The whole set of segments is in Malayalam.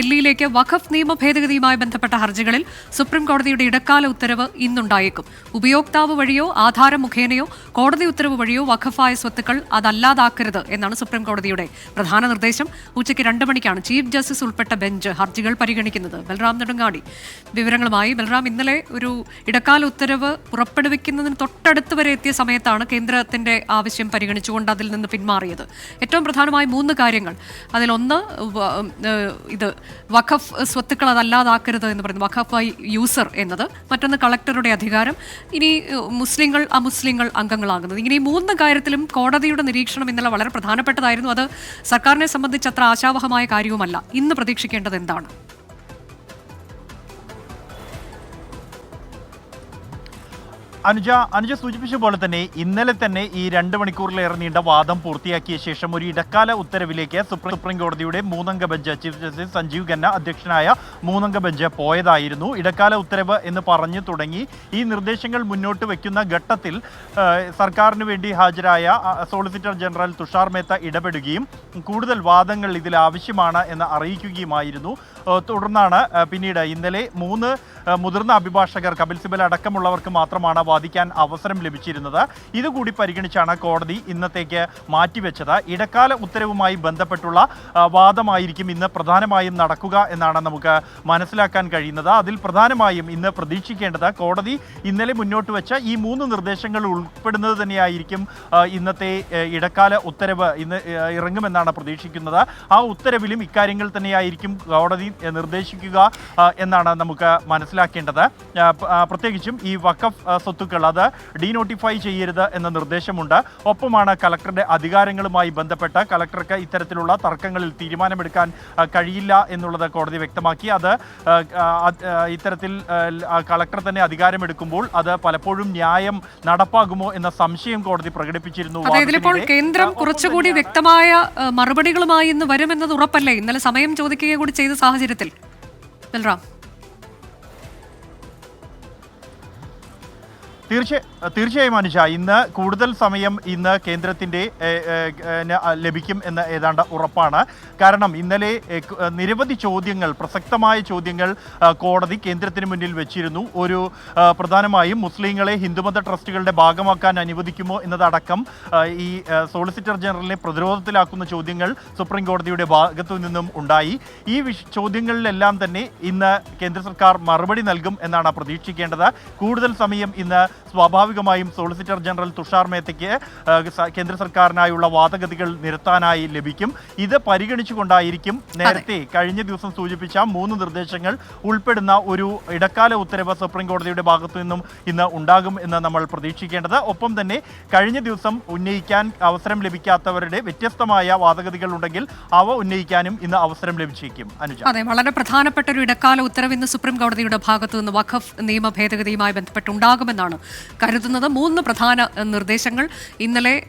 ദില്ലിയിലേക്ക് വഖഫ് നിയമ ഭേദഗതിയുമായി ബന്ധപ്പെട്ട ഹർജികളിൽ സുപ്രീം കോടതിയുടെ ഇടക്കാല ഉത്തരവ് ഇന്നുണ്ടായേക്കും. ഉപയോക്താവ് വഴിയോ ആധാരം മുഖേനയോ കോടതി ഉത്തരവ് വഴിയോ വഖഫായ സ്വത്തുക്കൾ അതല്ലാതാക്കരുത് എന്നാണ് സുപ്രീം കോടതിയുടെ പ്രധാന നിർദ്ദേശം. ഉച്ചയ്ക്ക് രണ്ട് മണിക്കാണ് ചീഫ് ജസ്റ്റിസ് ഉൾപ്പെട്ട ബെഞ്ച് ഹർജികൾ പരിഗണിക്കുന്നത്. ബൽറാം നെടുങ്ങാടി. വിവരങ്ങളുമായി ബൽറാം ഇന്നലെ ഒരു ഇടക്കാല ഉത്തരവ് പുറപ്പെടുവിക്കുന്നതിന് തൊട്ടടുത്ത് വരെ എത്തിയ സമയത്താണ് കേന്ദ്രത്തിന്റെ ആവശ്യം പരിഗണിച്ചുകൊണ്ട് അതിൽ നിന്ന് പിന്മാറിയത്. ഏറ്റവും പ്രധാനമായി മൂന്ന് കാര്യങ്ങൾ. അതിലൊന്ന് ഇത് വഖഫ് സ്വത്തുക്കൾ അതല്ലാതാക്കരുത് എന്ന് പറയുന്നത് വഖഫ് യൂസർ എന്നത്. മറ്റൊന്ന് കളക്ടറുടെ അധികാരം. ഇനി മുസ്ലിങ്ങൾ അമുസ്ലിങ്ങൾ അംഗങ്ങളാകുന്നത് ഇങ്ങനെ ഈ മൂന്ന് കാര്യത്തിലും കോടതിയുടെ നിരീക്ഷണം ഇന്നലെ വളരെ പ്രധാനപ്പെട്ടതായിരുന്നു. അത് സർക്കാരിനെ സംബന്ധിച്ച് അത്ര ആശാവഹമായ കാര്യവുമല്ല. ഇന്ന് പ്രതീക്ഷിക്കേണ്ടത് എന്താണ്? അനുജ അനുജ സൂചിപ്പിച്ച പോലെ തന്നെ ഇന്നലെ തന്നെ ഈ രണ്ട് മണിക്കൂറിലേറെ നീണ്ട വാദം പൂർത്തിയാക്കിയ ശേഷം ഒരു ഇടക്കാല ഉത്തരവിലേക്ക് സുപ്രീം സുപ്രീം കോടതിയുടെ മൂന്നംഗ bench chief justice Sanjiv Khanna അധ്യക്ഷനായ മൂന്നംഗ ബെഞ്ച് പോയതായിരുന്നു. ഇടക്കാല ഉത്തരവ് എന്ന് പറഞ്ഞു തുടങ്ങി. ഈ നിർദ്ദേശങ്ങൾ മുന്നോട്ട് വയ്ക്കുന്ന ഘട്ടത്തിൽ സർക്കാരിന് വേണ്ടി ഹാജരായ സോളിസിറ്റർ ജനറൽ തുഷാർ മേത്ത ഇടപെടുകയും കൂടുതൽ വാദങ്ങൾ ഇതിൽ ആവശ്യമാണ് എന്ന് അറിയിക്കുകയുമായിരുന്നു. തുടർന്നാണ് പിന്നീട് ഇന്നലെ മൂന്ന് മുതിർന്ന അഭിഭാഷകർ കപിൽ സിബൽ അടക്കമുള്ളവർക്ക് മാത്രമാണ് വാദിക്കാൻ അവസരം ലഭിച്ചിരുന്നത്. ഇതുകൂടി പരിഗണിച്ചാണ് കോടതി ഇന്നത്തേക്ക് മാറ്റിവെച്ചത്. ഇടക്കാല ഉത്തരവുമായി ബന്ധപ്പെട്ടുള്ള വാദമായിരിക്കും ഇന്ന് പ്രധാനമായും നടക്കുക എന്നാണ് നമുക്ക് മനസ്സിലാക്കാൻ കഴിയുന്നത്. അതിൽ പ്രധാനമായും ഇന്ന് പ്രതീക്ഷിക്കേണ്ടത് കോടതി ഇന്നലെ മുന്നോട്ട് വെച്ച ഈ മൂന്ന് നിർദ്ദേശങ്ങൾ ഉൾപ്പെടുന്നത് തന്നെയായിരിക്കും ഇന്നത്തെ ഇടക്കാല ഉത്തരവ് ഇന്ന് ഇറങ്ങുമെന്നാണ് പ്രതീക്ഷിക്കുന്നത്. ആ ഉത്തരവിലും ഇക്കാര്യങ്ങൾ തന്നെയായിരിക്കും കോടതി നിർദ്ദേശിക്കുക എന്നാണ് നമുക്ക് മനസ്സിലാക്കേണ്ടത്. പ്രത്യേകിച്ചും ഈ വഖഫ് ആ, സ്വത്തുക്കൾ അത് ഡീനോട്ടിഫൈ ചെയ്യരുത് എന്ന നിർദ്ദേശമുണ്ട്. ഒപ്പമാണ് കലക്ടറുടെ അധികാരങ്ങളുമായി ബന്ധപ്പെട്ട് കലക്ടർക്ക് ഇത്തരത്തിലുള്ള തർക്കങ്ങളിൽ തീരുമാനമെടുക്കാൻ കഴിയില്ല എന്നുള്ളത് കോടതി വ്യക്തമാക്കി. അത് ഇത്തരത്തിൽ കളക്ടർ തന്നെ അധികാരമെടുക്കുമ്പോൾ അത് പലപ്പോഴും ന്യായം നടപ്പാകുമോ എന്ന സംശയം കോടതി പ്രകടിപ്പിച്ചിരുന്നു. ഇതിലിപ്പോൾ കേന്ദ്രം കുറച്ചുകൂടി വ്യക്തമായ മറുപടികളുമായി ഇന്ന് വരുമെന്നത് ഉറപ്പല്ലേ? ഇന്നലെ സമയം ചോദിക്കുകയും കൂടി ചെയ്ത സാഹചര്യത്തിൽ. ബൽറാം. തീർച്ച തീർച്ചയായും അനുജ ഇന്ന് കൂടുതൽ സമയം ഇന്ന് ന് ലഭിക്കും എന്ന് ഏതാണ്ട് ഉറപ്പാണ്. കാരണം ഇന്നലെ നിരവധി ചോദ്യങ്ങൾ പ്രസക്തമായ ചോദ്യങ്ങൾ കോടതി കേന്ദ്രത്തിന് മുന്നിൽ വെച്ചിരുന്നു. ഒരു പ്രധാനമായും മുസ്ലിങ്ങളെ ഹിന്ദുമത ട്രസ്റ്റുകളുടെ ഭാഗമാക്കാൻ അനുവദിക്കുമോ എന്നതടക്കം ഈ സോളിസിറ്റർ ജനറലിനെ പ്രതിരോധത്തിലാക്കുന്ന ചോദ്യങ്ങൾ സുപ്രീം കോടതിയുടെ ഭാഗത്തു നിന്നും ഉണ്ടായി. ഈ വിഷ ചോദ്യങ്ങളിലെല്ലാം തന്നെ ഇന്ന് കേന്ദ്ര സർക്കാർ മറുപടി നൽകും എന്നാണ് പ്രതീക്ഷിക്കേണ്ടത്. കൂടുതൽ സമയം ഇന്ന് സ്വാഭാവികമായും സോളിസിറ്റർ ജനറൽ തുഷാർ മേത്തയ്ക്ക് കേന്ദ്ര സർക്കാരിനായുള്ള വാദഗതികൾ നിരത്താനായി ലഭിക്കും. ഇത് പരിഗണിച്ചുകൊണ്ടായിരിക്കും നേരത്തെ കഴിഞ്ഞ ദിവസം സൂചിപ്പിച്ച മൂന്ന് നിർദ്ദേശങ്ങൾ ഉൾപ്പെടുന്ന ഒരു ഇടക്കാല ഉത്തരവ് സുപ്രീം കോടതിയുടെ ഭാഗത്തു നിന്നും ഇന്ന് ഉണ്ടാകും എന്ന് നമ്മൾ പ്രതീക്ഷിക്കേണ്ടത്. ഒപ്പം തന്നെ കഴിഞ്ഞ ദിവസം ഉന്നയിക്കാൻ അവസരം ലഭിക്കാത്തവരുടെ വ്യത്യസ്തമായ വാദഗതികൾ ഉണ്ടെങ്കിൽ അവ ഉന്നയിക്കാനും ഇന്ന് അവസരം ലഭിച്ചേക്കും. അനുജ. അതെ വളരെ പ്രധാനപ്പെട്ട ഒരു ഇടക്കാല ഉത്തരവ് ഇന്ന് സുപ്രീം കോടതിയുടെ ഭാഗത്തു നിന്ന് വഖഫ് നിയമ ഭേദഗതിയുമായി ബന്ധപ്പെട്ടുണ്ടാകുമെന്നാണ് കരുതുന്നത്. മൂന്ന് പ്രധാന നിർദ്ദേശങ്ങൾ ഇന്നലെ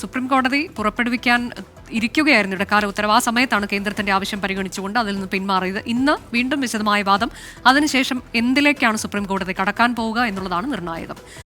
സുപ്രീം കോടതി പുറപ്പെടുവിക്കാൻ ഇരിക്കുകയായിരുന്നു. ഇടക്കാല ഉത്തരവ്. ആ സമയത്താണ് കേന്ദ്രത്തിന്റെ ആവശ്യം പരിഗണിച്ചുകൊണ്ട് അതിൽ നിന്ന് പിന്മാറിയത്. ഇന്ന് വീണ്ടും വിശദമായ വാദം. അതിനുശേഷം എന്തിലേക്കാണ് സുപ്രീം കോടതി കടക്കാൻ പോവുക എന്നുള്ളതാണ് നിർണായകം.